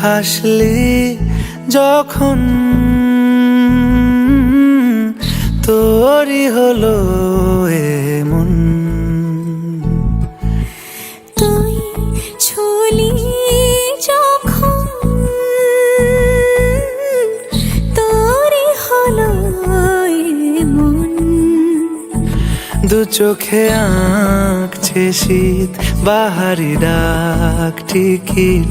হাসলি যখন তোরই হলো এমন। তুই ছুলি যখন তোরই হলো দু চোখে আঁকছে শীত বাহারি ডাক টিকিট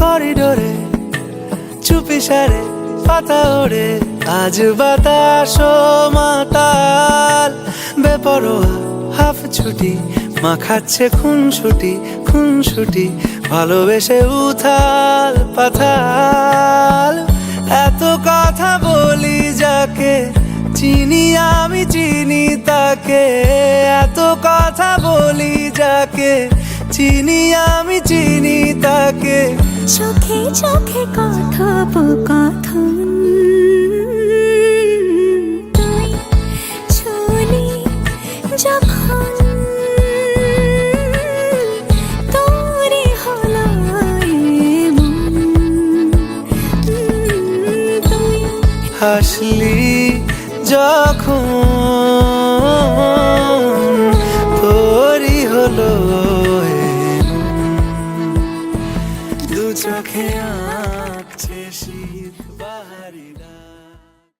করিডোরে চুপি সারে পাতা ওড়ে আজ বাতাস মাতাল, বেপরোয়া হাফ ছুটি মাখাচ্ছে খুন ছুটি খুন ছুটি ভালোবেসে উথাল পাথাল। এত কথা বলি যাকে, চিনি আমি, চিনি তাকে। এত কথা বলি যাকে, চিনি আমি, চিনি তাকে। চোখে চোখে কথোপকথন। ছুলি যখন তোরই হলো হাসলি যখন চোখে আঁকছে শীত বাহারি